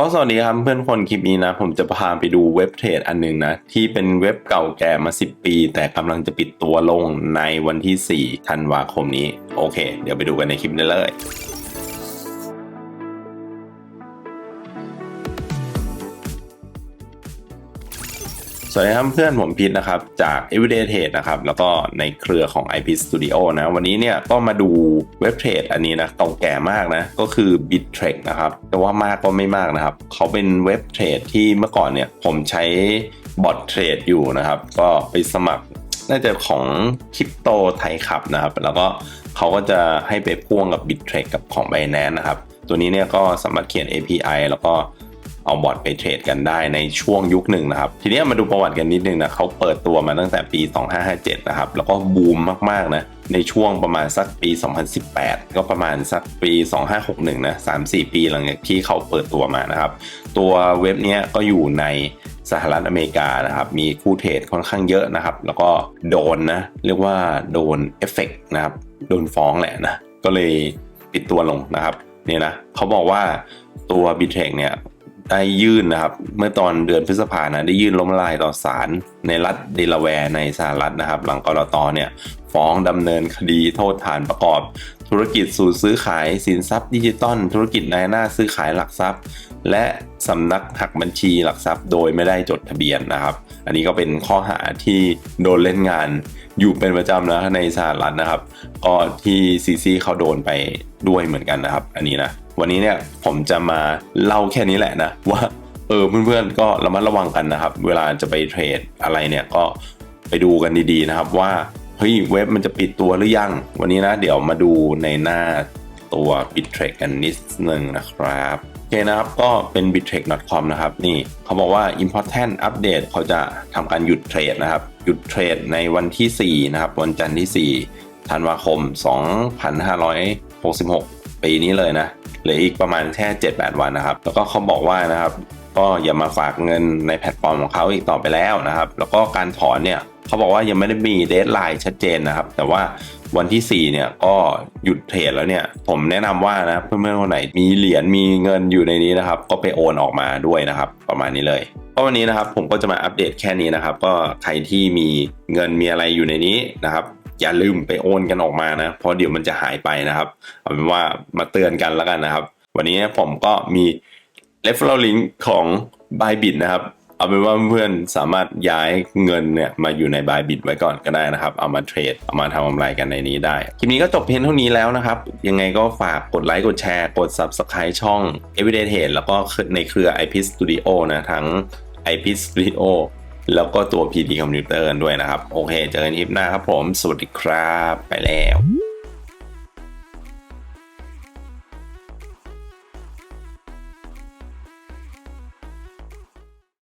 ก็สวัสดีครับเพื่อนคนคลิปนี้นะ ผมจะพาไปดูเว็บเทรดอันหนึงนะ ที่เป็นเว็บเก่าแก่มา 10 ปี แต่กำลังจะปิดตัวลงในวันที่ 4 ธันวาคมนี้ โอเค เดี๋ยวไปดูกันในคลิปนี้เลย สวัสดีครับเพื่อนผมพิษนะครับ จาก Everyday Trade นะครับ แล้วก็ในเครือของ IP Studio นะ วันนี้เนี่ยก็มาดูเว็บเทรดอันนี้นะเก่าแก่มากนะ ก็คือ Bittrex นะครับ แต่ว่ามากก็ไม่มากนะครับ เขาเป็นเว็บเทรดที่เมื่อก่อนเนี่ยผมใช้บอทเทรดอยู่นะครับ ก็ไปสมัครน่าจะของคริปโตไทยขับนะครับ แล้วก็เขาก็จะให้ไปพ่วงกับ Bittrex กับของ Binance นะครับ ตัวนี้เนี่ยก็สามารถเขียน API แล้วก็ เอาบอทไปเทรดกันได้ในช่วงยุคหนึ่งนะครับ ทีนี้มาดูประวัติกันนิดนึงนะเขาเปิดตัวมาตั้งแต่ปี 2557 นะครับ แล้วก็บูมมาก ๆ นะในช่วงประมาณสักปี 2018 ก็ประมาณสักปี 2561 นะ 3-4 ปีหลังจากที่เขาเปิดตัวมานะครับ ตัวเว็บนี้ก็อยู่ในสหรัฐอเมริกานะครับ มีคู่เทรดค่อนข้างเยอะนะครับ แล้วก็โดนนะ เรียกว่าโดนเอฟเฟกนะครับ โดนฟ้องแหละนะ ก็เลยปิดตัวลงนะครับ เนี่ยนะ เขาบอกว่าตัว b i t r e x เนี่ย ได้ยื่นนะครับ เมื่อตอนเดือนพฤษภานะได้ยื่นล้มละลายต่อศาลในรัฐเดลาแวร์ในสหรัฐนะครับ หลังกรตเนี่ยฟ้องดำเนินคดีโทษฐานประกอบ ธุรกิจสู่ซื้อขายสินทรัพย์ดิจิตอลธุรกิจนายหน้าซื้อขายหลักทรัพย์ และสำนักหักบัญชีหลักทรัพย์ โดยไม่ได้จดทะเบียนนะครับ อันนี้ก็เป็นข้อหาที่โดนเล่นงานอยู่เป็นประจำนะในสหรัฐนะครับก็ที่ซีซีเขาโดนไปด้วยเหมือนกันนะครับ อันนี้นะ วันนี้เนี่ยผมจะมาเล่าแค่นี้แหละนะว่าเออเพื่อนๆก็ระมัดระวังกันนะครับ เวลาจะไปเทรดอะไรเนี่ยก็ไปดูกันดีๆนะครับว่าเฮ้ยเว็บมันจะปิดตัวหรือยัง วันนี้นะเดี๋ยวมาดูในหน้าตัวบิตเทรดกันนิดนึงนะครับโอเคนะครับก็เป็น bittrex.com นะครับนี่เขาบอกว่า important update เขาจะทำการหยุดเทรดนะครับ หยุดเทรดในวันที่ 4 นะครับ วันจันทร์ที่ 4 ธันวาคม 2566 ปีนี้เลยนะ เหลืออีกประมาณแค่7-8 วันนะครับ แล้วก็เขาบอกว่านะครับ ก็อย่ามาฝากเงินในแพลตฟอร์มของเขาอีกต่อไปแล้วนะครับ แล้วก็การถอนเนี่ยเขาบอกว่ายังไม่ได้มีเดทไลน์ชัดเจนนะครับ แต่ว่าวันที่ 4 เนี่ยก็หยุดเทรดแล้วเนี่ย ผมแนะนำว่านะเพื่อนๆคนไหนมีเหรียญมีเงินอยู่ในนี้นะครับ ก็ไปโอนออกมาด้วยนะครับ ประมาณนี้เลยก็วันนี้นะครับผมก็จะมาอัปเดตแค่นี้นะครับ ก็ใครที่มีเงินมีอะไรอยู่ในนี้นะครับ อย่าลืมไปโอนกันออกมานะ เพราะเดี๋ยวมันจะหายไปนะครับเอาเป็นว่ามาเตือนกันแล้วกันนะครับ วันนี้ผมก็มี referral link ของ Bybit นะครับ เอาเป็นว่าเพื่อนสามารถย้ายเงินเนี่ยมาอยู่ใน Bybit ไว้ก่อนก็ได้นะครับ เอามาเทรด เอามาทำกำไรกันในนี้ได้ คลิปนี้ก็จบเพียงเท่านี้แล้วนะครับ ยังไงก็ฝากกดไลค์ กดแชร์ กด Subscribe ช่อง Everyday Trade แล้วก็ในเครือ IP Studio นะทั้ง IP Studio แล้วก็ตัว PD Computer กันด้วยนะครับ โอเค เจอกันคลิปหน้าครับผม สวัสดีครับ ไปแล้ว